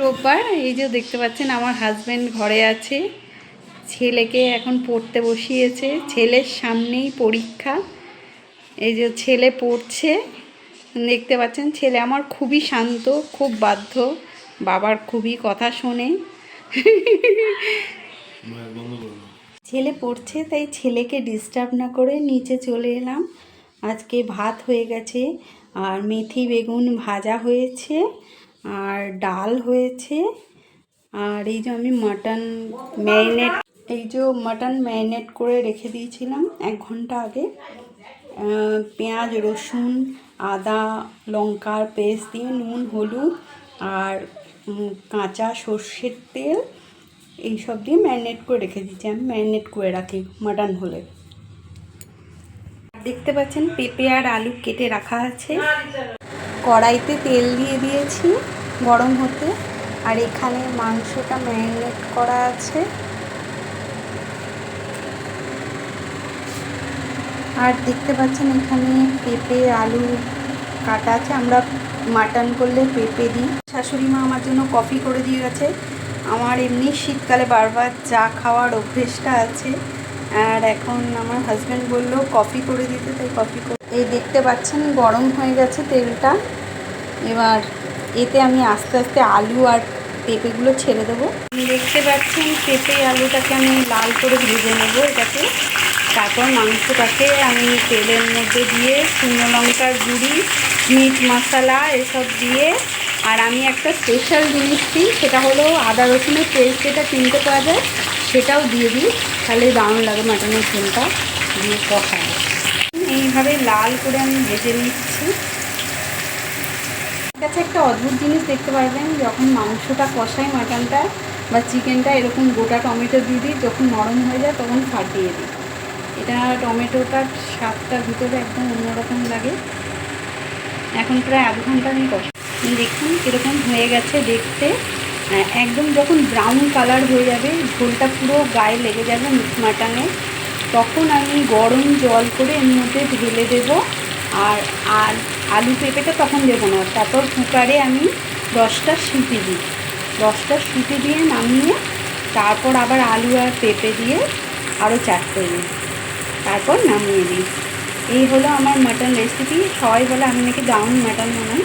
রোববার, এই যে দেখতে পাচ্ছেন আমার হাজব্যান্ড ঘরে আছে। ছেলেকে এখন পড়তে বসিয়েছে। ছেলের সামনেই পরীক্ষা। এই যে ছেলে পড়ছে, দেখতে পাচ্ছেন ছেলে আমার খুবই শান্ত, খুব বাধ্য। বাবার খুবই কথা শোনে। ছেলে পড়ছে, তাই ছেলেকে ডিস্টার্ব না করে নিচে চলে এলাম। আজকে ভাত হয়ে গেছে, আর মেথি বেগুন ভাজা হয়েছে। আর ডাল হয়েছে। আর এই যে আমি মাটন ম্যারিনেট, এই যে মাটন ম্যারিনেট করে রেখে দিয়েছিলাম এক ঘণ্টা আগে। পেঁয়াজ, রসুন, আদা, লঙ্কার পেস্ট দিয়ে, নুন, হলুদ আর কাঁচা সর্ষের তেল এইসব দিয়ে ম্যারিনেট করে রেখে দিচ্ছি আমি ম্যারিনেট করে রাখি মাটন হলে। দেখতে পাচ্ছেন পেঁপে আর আলু কেটে রাখা আছে। কড়াইতে তেল দিয়ে দিয়েছি গরম হতে। আর এখানে মাংসটা ম্যারিনেট করা আছে। আর দেখতে পাচ্ছেন এখানে পেঁপে, আলু কাটা আছে। আমরা মাটন করলে পেঁপে দিই। শাশুড়ি মা আমার জন্য কফি করে দিয়ে গেছে। আমার এমনি শীতকালে বারবার চা খাওয়ার অভ্যেসটা আছে। আর এখন আমার হাজব্যান্ড বলল, কফি করে দিতে। তাই কফি এই দেখতে পাচ্ছেন, গরম হয়ে গেছে তেলটা। এবার এতে আমি আস্তে আস্তে আলু আর পেঁপেগুলো ছেড়ে দেবো। দেখতে পাচ্ছেন পেঁপে আলুটাকে আমি লাল করে ভেজে নেব এটাকে। তারপর মাংসটাকে আমি তেলের মধ্যে দিয়ে শুকনো লঙ্কার গুঁড়ি, মিট মশলা এসব দিয়ে। আর আমি একটা স্পেশাল জিনিস দিই, সেটা হলো আদা রসুনের পেস্ট যেটা কিনতে পাওয়া যায়, সেটাও দিয়ে দিই। তাহলে দারুণ লাগে মাটনের ঝোলটা, দিয়ে কষায় এইভাবে লাল করে আমি ভেজে নিচ্ছি। কাছে একটা অদ্ভুত জিনিস দেখতে পারবেন, যখন মাংসটা কষাই মাটনটা বা চিকেনটা এরকম গোটা টমেটো দিয়ে দিই, যখন নরম হয়ে যায় তখন ফাটিয়ে দিই। এটা টমেটোটার স্বাদটার ভিতরে একদম অন্যরকম লাগে। এখন প্রায় আধ ঘণ্টা আমি কষা দেখুন কীরকম হয়ে গেছে দেখতে। একদম যখন ব্রাউন কালার হয়ে যাবে, ঝোলটা পুরো গায়ে লেগে যাবে মাটনে। তখন আমি গরম জল করে এর মধ্যে ঢেলে দেবো। আর আর আলু পেঁপেটা তখন দেবো না। তারপর কুকারে আমি দশটা সিটি দিই। দশটা সিটি দিয়ে নামিয়ে তারপর আবার আলু আর পেঁপে দিয়ে আরও চারটে দিই। তারপর নামিয়ে দিই। এই হলো আমার মাটন রেসিপি সবাই বলে আমি নাকি দারুণ মাটন বানাই।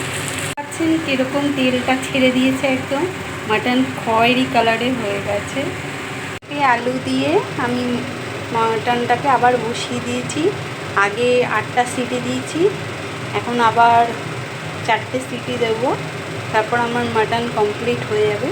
পাচ্ছেন কীরকম তেলটা ছেড়ে দিয়েছে একদম। মাটন খয়েরি কালারের হয়ে গেছে। আলু দিয়ে আমি মাটনটাকে আবার বসিয়ে দিয়েছি। আগে আটটা সিটি দিয়েছি। এখন আবার চারটে সিটি দেবো। তারপর আমার মাটন কমপ্লিট হয়ে যাবে।